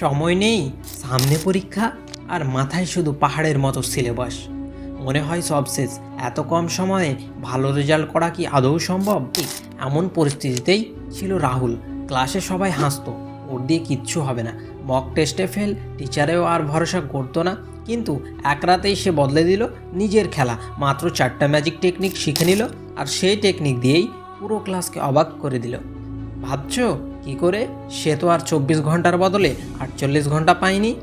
সময় নেই, সামনে পরীক্ষা আর মাথায় শুধু পাহাড়ের মতো সিলেবাস। মনে হয় সব শেষ। এত কম সময়ে ভালো রেজাল্ট করা কি আদৌ সম্ভব? এমন পরিস্থিতিতেই ছিল রাহুল। ক্লাসে সবাই হাসতো, ওর দিয়ে কিচ্ছু হবে না। মক টেস্টে ফেল, টিচারেও আর ভরসা করতো না। কিন্তু এক রাতেই সে বদলে দিল নিজের খেলা। মাত্র চারটা ম্যাজিক টেকনিক শিখে নিল আর সেই টেকনিক দিয়েই পুরো ক্লাসকে অবাক করে দিল। ভাবছ? কি করে? সে তো আর চব্বিশ ঘণ্টার বদলে আটচল্লিশ ঘণ্টা পায়নি।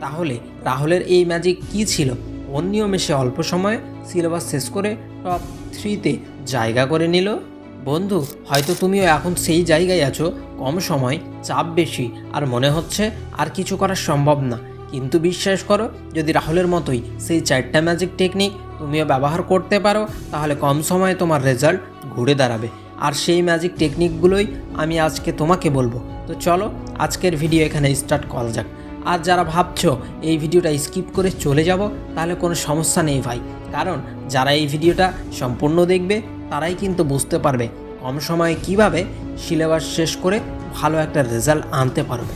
তাহলে রাহুলের এই ম্যাজিক কি ছিল? কোন নিয়মে সে অল্প সময়ে সিলেবাস শেষ করে টপ থ্রিতে জায়গা করে নিল? বন্ধু, হয়তো তুমিও এখন সেই জায়গায় আছো, কম সময়, চাপ বেশি, আর মনে হচ্ছে আর কিছু করা সম্ভব না। কিন্তু বিশ্বাস করো, যদি রাহুলের মতোই সেই চারটা ম্যাজিক টেকনিক তুমিও ব্যবহার করতে পারো, তাহলে কম সময়ে তোমার রেজাল্ট ঘুরে দাঁড়াবে। আর সেই ম্যাজিক টেকনিকগুলোই আমি আজকে তোমাকে বলব। তো চলো, আজকের ভিডিও এখানে স্টার্ট করা যাক। আর যারা ভাবছ এই ভিডিওটা স্কিপ করে চলে যাব, তাহলে কোনো সমস্যা নেই ভাই। কারণ যারা এই ভিডিওটা সম্পূর্ণ দেখবে, তারাই কিন্তু বুঝতে পারবে কম সময়ে কীভাবে সিলেবাস শেষ করে ভালো একটা রেজাল্ট আনতে পারবে।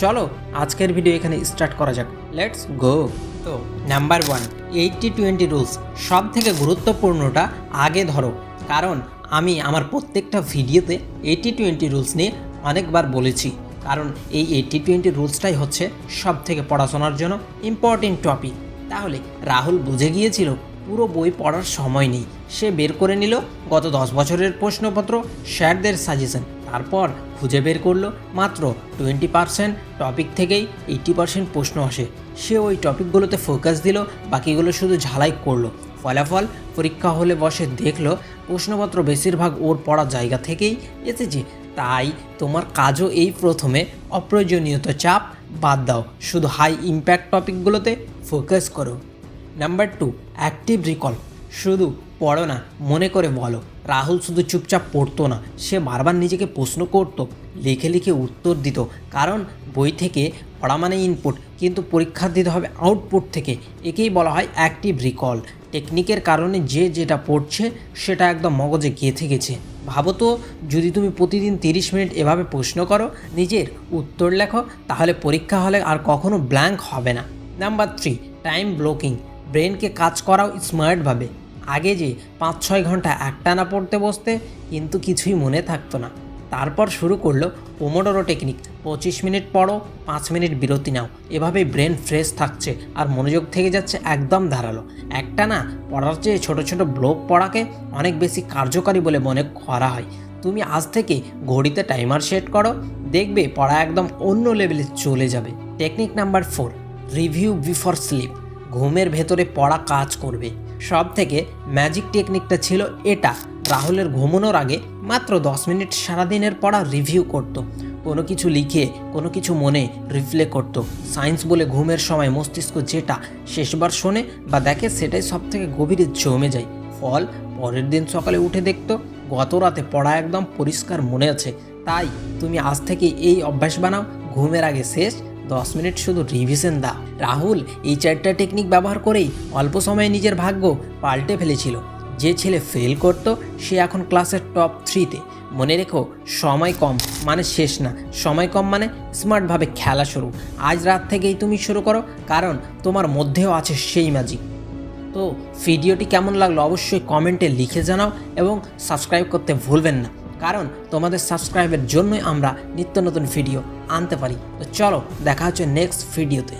চলো, আজকের ভিডিও এখানে স্টার্ট করা যাক। লেটস গো তো number one eighty twenty rules সব থেকে গুরুত্বপূর্ণটা আগে ধরো। কারণ আমি আমার প্রত্যেকটা ভিডিওতে এইটি টোয়েন্টি রুলস নিয়ে অনেকবার বলেছি। কারণ এই এইটি টোয়েন্টি রুলসটাই হচ্ছে সব থেকে পড়াশোনার জন্য ইম্পর্টেন্ট টপিক তাহলে রাহুল বুঝে গিয়েছিল, পুরো বই পড়ার সময় নেই। সে বের করে নিল গত দশ বছরের প্রশ্নপত্র, স্যারদের সাজেশন তারপর খুঁজে বের করল মাত্র টোয়েন্টি পার্সেন্ট টপিক থেকেই এইটি পার্সেন্ট প্রশ্ন আসে। সে ওই টপিকগুলোতে ফোকাস দিল, বাকিগুলো শুধু ঝালাই করল। ফলাফল, পরীক্ষা হলে বসে দেখল প্রশ্নপত্র বেশিরভাগ ওর পড়া জায়গা থেকেই এসেছে। তাই তোমার কাজও এই প্রথমে। অপ্রয়োজনীয়ত চাপ বাদ দাও। শুধু হাই ইম্প্যাক্ট টপিকগুলোতে ফোকাস করো। নাম্বার টু অ্যাক্টিভ রিকল শুধু পড়ো না, মনে করে বলো। রাহুল শুধু চুপচাপ পড়তো না, সে বারবার নিজেকে প্রশ্ন করত, লিখে লিখে উত্তর দিত। কারণ বই থেকে পড়া মানে ইনপুট কিন্তু পরীক্ষা দিতে হবে আউটপুট থেকে। একেই বলা হয় অ্যাক্টিভ রিকল টেকনিকের কারণে যে যেটা পড়ছে, সেটা একদম মগজে গেঁথে গেছে ভাবো তো, যদি তুমি প্রতিদিন তিরিশ মিনিট এভাবে প্রশ্ন করো, নিজের উত্তর লেখো, তাহলে পরীক্ষা হলে আর কখনো ব্ল্যাঙ্ক হবে না। নাম্বার থ্রি টাইম ব্লকিং ব্রেনকে কাজ করাও স্মার্টভাবে আগে যে পাঁচ ছয় ঘণ্টা একটানা পড়তে বসতে, কিন্তু কিছুই মনে থাকতো না। তারপর শুরু করল পোমোডোরো টেকনিক পঁচিশ মিনিট পড়ো, পাঁচ মিনিট বিরতি নাও। এভাবে ব্রেন ফ্রেশ থাকছে আর মনোযোগ থেকে যাচ্ছে একদম ধারালো। একটা না, পড়ার চেয়ে ছোটো ছোটো ব্লক পড়াকে অনেক বেশি কার্যকারী বলে মনে করা হয়। তুমি আজ থেকে ঘড়িতে টাইমার সেট করো, দেখবে পড়া একদম অন্য লেভেলে চলে যাবে। Technique number four review before sleep ঘুমের ভেতরে পড়া কাজ করবে। সব থেকে ম্যাজিক টেকনিকটা ছিল এটা। রাহুলের ঘুমানোর আগে মাত্র দশ মিনিট সারাদিনের পড়া রিভিউ করতো। কোনো কিছু লিখে, কোনো কিছু মনে রিফ্লে করতো। সায়েন্স বলে ঘুমের সময় মস্তিষ্ক যেটা শেষবার শোনে বা দেখে সেটাই সব থেকে গভীরে জমে যায়। ফল পরের দিন সকালে উঠে দেখতো, গত রাতে পড়া একদম পরিষ্কার মনে আছে। তাই তুমি আজ থেকে এই অভ্যাস বানাও, ঘুমের আগে শেষ, দশ মিনিট শুধু রিভিশন দাও। রাহুল এই চারটা টেকনিক ব্যবহার করেই অল্প সময়ে নিজের ভাগ্য পাল্টে ফেলেছিল। যে ছেলে ফেল করতো, সে এখন ক্লাসের টপ থ্রিতে মনে রেখো, সময় কম মানে শেষ না। সময় কম মানে স্মার্টভাবে খেলা শুরু। আজ রাত থেকেই তুমি শুরু করো, কারণ তোমার মধ্যেও আছে সেই ম্যাজিক তো ভিডিওটি কেমন লাগল অবশ্যই কমেন্টে লিখে জানাও এবং সাবস্ক্রাইব করতে ভুলবেন না। কারণ তোমাদের সাবস্ক্রাইবের জন্যই আমরা নিত্য নতুন ভিডিও আনতে পারি। তো চলো, দেখা হচ্ছে নেক্সট ভিডিওতে